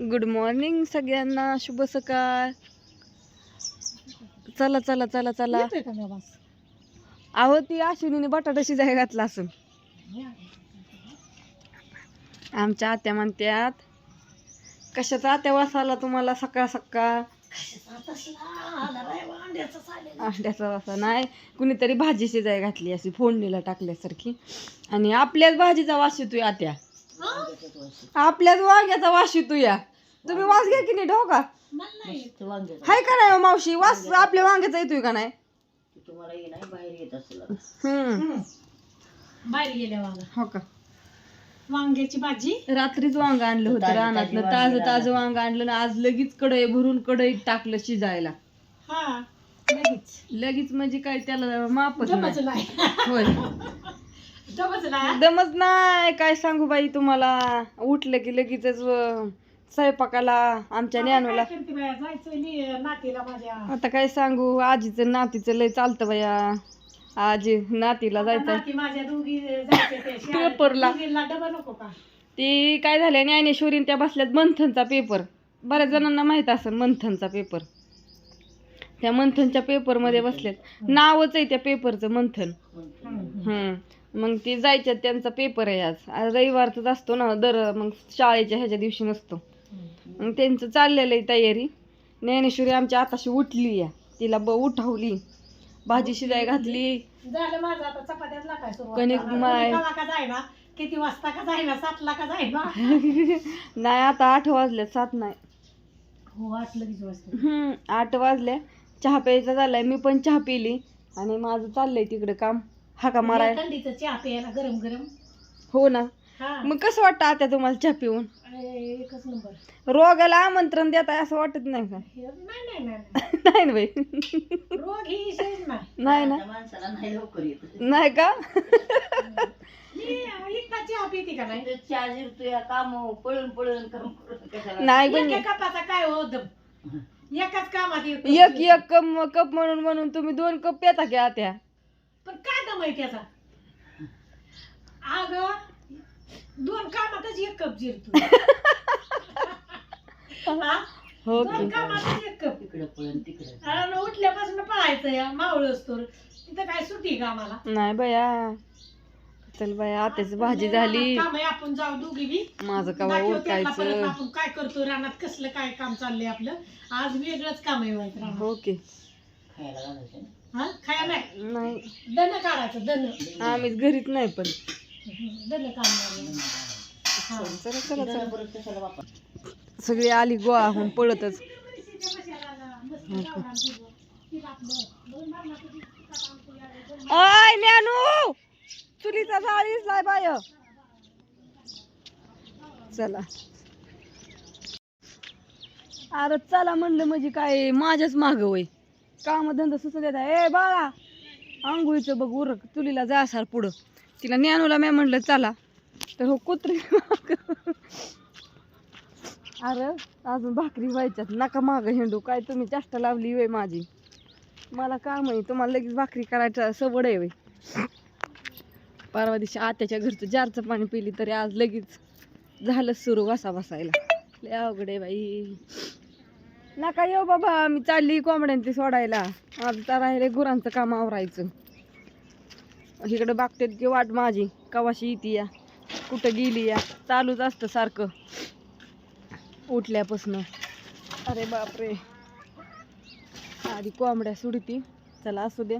Good morning सगळ्यांना शुभ सकाळ. चला चला चला चला. अहो ती अश्विनीने बटाटा शिजाय घातला असून. आमच्या आत्या म्हणत्यात कशाचा आत्या वास आला तुम्हाला सकाळ सकाळ? अंड्याचा वासा नाही कुणीतरी भाजी शिजाय घातली अशी फोडणीला टाकल्यासारखी. आणि आपल्याच भाजीचा वास येतोय आत्या. आपल्याच वांग्याचा वास येतोय या. तुम्ही वास घ्या की नीट हो का? हाय का नाही हो मावशी? वास आपल्या वांग्याचा येतोय का नाही? हम्म. बाहेर गेल्या वाला हो का? वांग्याची भाजी. रात्रीच वांग आणलं होतं रानात ताजं ताजं वांग आणलं ना आज लगेच कढई भरून कढईत टाकलं शिजायला. हा. लगेच. लगेच म्हणजे काय त्याला मापच नाही. नाही. होय. नाही. दमच नाही. काय सांगू बाई तुम्हाला? उठलं की लगेचच अं, स्वयंपाकाला आमच्या ज्ञानूला जायचं नातीला माझ्या. आता काय सांगू? आजीचं नातीचं लय चालतं बया. आजी नातीला जायचं नाती माझ्या दोघी जायचे ते शाळेत. पेपरला. दोघींना डबा नको का? ती काय झालं ज्ञानेश्वरीन त्या बसल्यात मंथनचा पेपर. बऱ्याच जणांना माहीत असेल मंथनचा पेपर. त्या मंथनच्या पेपरमध्ये बसल्यात. नावच आहे त्या पेपरचं मंथन. हम्म. हम्म. मग ते जायच्यात त्यांचा पेपर आहे आज. आज रविवारचाच असतो ना दर मग शाळेच्या ह्याच्या दिवशी नसतो. त्यांचं चाललेलं आहे तयारी. ज्ञानेश्वरी आमच्या आताशी उठली या तिला ब उठवली. भाजी शिजाय घातली. झालं माझं आता सुरुवात कणिक का जायना किती वाजता का जायना सातला का जायना नाही आता आठ वाजल्या सात नाही. हो आठ लगेच वाजता हम्म आठ वाजल्या चहा प्यायचा झालाय. मी पण चहा पिली. आणि माझं चाललंय तिकडे काम. हाका माराय थंडीचं चहा प्यायला गरम गरम हो ना. हा. मग कसं वाटतं आता तुम्हाला चहा पिऊन? एकच नंबर. रोगाला आमंत्रण देताय असं वाटत नाही का? नाही नाही नाही नाही. ना बाई. रोग ही नाही. नाही ना. नाही का? मी इतका चहा पिते का नाही? नाही एक पण एक कपाचा काय हो दम एकाच कामात येतो. एक एक कप कप म्हणून म्हणून तुम्ही दोन कप पेता की आत्या पण काय दम आहे त्याचा? अग दोन कामातच एक कप जिरतो. हा? हो दोन की. कामातच एक कप. आणि उठल्यापासून पळायचं या मावळ असतो. तिथं काय सुटी का आम्हाला? नाही बाया. चल बाया आत्याची भाजी झाली. काम आहे आपण जाऊ दोघी बी. माझं कवा दाखवू त्यांना परत उठायचं आपण काय करतो रानात कसलं काय काम चाललंय आपलं. आज वेगळंच काम आहे वाईट रानात. हो की. हा? खाया नाही. नाही. दन काढायचं दन आम्ही घरीच नाही पण. सगळी आली गोळा होऊन पळतच. आय ज्ञानू चुलीचा जाळीच लाय बाय चला. अरे चला म्हणलं म्हणजे काय माझ्याच माग वय. काम धंदा सुचत ए बाळा! आंघोळीचं बघ उरक चुलीला जा असाल पुढं. तिला ज्ञानूला मी म्हणलं चला. तर हो कुत्री अरे अजून भाकरी व्हायच्यात. नका माग हिंडू. काय तुम्ही जास्त लावली वय माझी. मला काम आहे. तुम्हाला लगेच भाकरी करायचं सवड आहे वय परवा दिवशी आत्याच्या घरचं जारचं पाणी पिली तरी आज लगेच झालं सुरू वासा बसायला. लय अवघड आहे बाई. नका येऊ बाबा. मी चालली कोंबड्यांची सोडायला. आज तर राहिले गुरांचं काम आवरायचं. इकडं बघतात की वाट माझी. कवाशी येते या? कुठं गेली या? चालूच असतं सारखं. उठल्यापासनं. अरे बापरे. आधी कोंबड्या सुडती. चला असू द्या.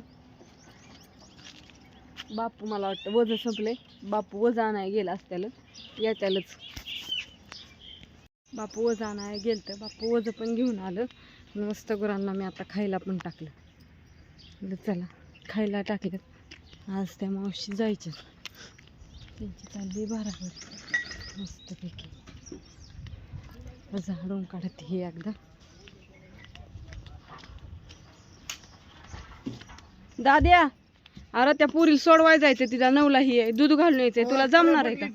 बापू मला वाटतं वज संपले बापू वजा आणाय गेला असत्याला. येत्यालच. बापू वज आणाय गेलं तर बापू वज पण घेऊन आलं. मस्त गुरांना मी आता खायला पण टाकलं. चला खायला टाकलं. आज त्या मावशी जायच्या. त्यांची चालली बारावर. मस्तपैकी. झाडून काढते ही एकदा. दाद्या अरे त्या पुरील सोडवाय जायचं तिला नवला ही आहे दूध घालून यायचंय तुला जमणार आहे का?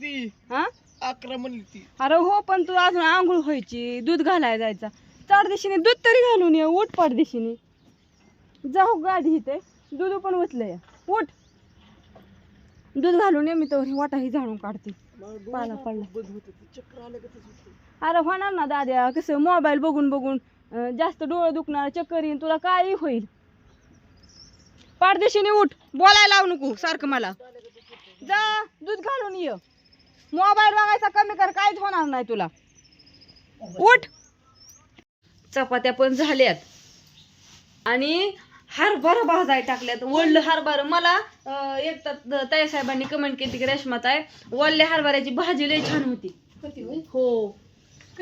हा? अकरा म्हणली ती. अरे हो पण तू अजून आंघोळ व्हायची दूध घालायला जायचा. चार दिशेने दूध तरी घालून ये उठ पाठ दिशेने जाऊ गाडी इथे दूध पण उचलंय. उठ. दूध घालून ये मी तर वाटा ही झाडून काढते. पाला पडला. अरे होणार ना दाद्या कसं मोबाईल बघून बघून जास्त डोळे दुखणार चक्कर येईन तुला काही होईल. पारदेशीने उठ बोलायला लावू नको सारखं मला. जा दूध घालून ये. मोबाईल बघायचा कमी कर काहीच होणार नाही तुला. उठ. चपात्या पण झाल्यात. आणि हरभरा भाजाय टाकल्यात. वळलं हरभरा. मला एक तर ताई साहेबांनी कमेंट केली की रेशमात आहे वळल्या हरभऱ्याची भाजी लय छान होती? हो.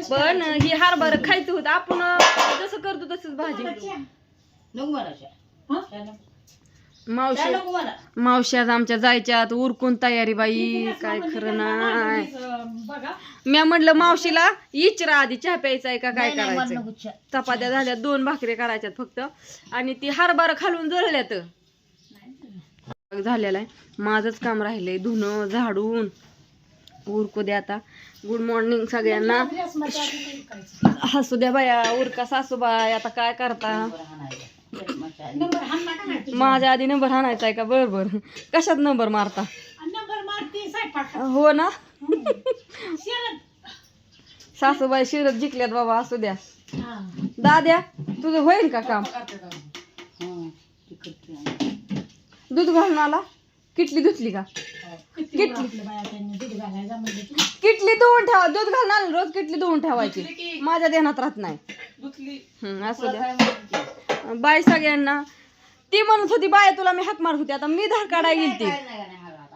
पण? ही हरभरा खायचं होतं. आपण जसं करतो तसंच भाजी. हा? मावशी मावशी आज आमच्या जायच्यात उरकून तयारी बाई काय खरं नाही. बघा. म्या म्हटलं मावशीला इचरा आधी चहा प्यायचा आहे का काय करायचं चपात्या झाल्या दोन भाकरी करायच्यात फक्त. आणि ती हरभरा खालून जळल्यात. झालेलं आहे. माझंच काम राहिलंय धुणं झाडून. उरकू द्या आता. गुड मॉर्निंग सगळ्यांना. हसू द्या बाया उरका सासूबाई आता काय करता? नंबर. माझ्या आधी नंबर हाणायचा आहे का? बर बर. कशात नंबर मारता? आणि नंबर मारती स्वयंपाक हो ना? शरद सासूबाई शिरत जिंकल्यात बाबा असू द्या. हा. दाद्या तुझं होईल का काम? दूध घालून आला? किटली धुतली का? किती किती? आपल्या बाया त्यांनी दूध घालायला म्हणजे तू किटली धुवून ठेवा. दूध घालून आलं रोज किटली धुवून ठेवायची. माझ्या ध्यानात राहत नाही. हम्म, असू द्या. बाय सगळ्यांना. ती म्हणत होती बाय तुला मी हाक मारत होती. आता मी धार काढाय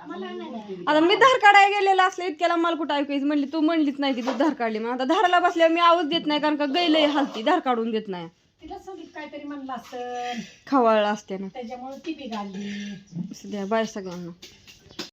मला नाही आता मी धार काढाय गेलेला असलं इतक्याला मला कुठं ऐकायचं? म्हणली तू म्हणलीच नाही की तू धार काढली. मग आता धाराला बसल्यावर मी आवाज देत नाही कारण का गैलय हालती धार काढून देत नाही. तिला संगीत काहीतरी म्हणलं असतं खवाळला असते ना. त्याच्यामुळे ती बिघाडली. द्या बाय सगळ्यांना.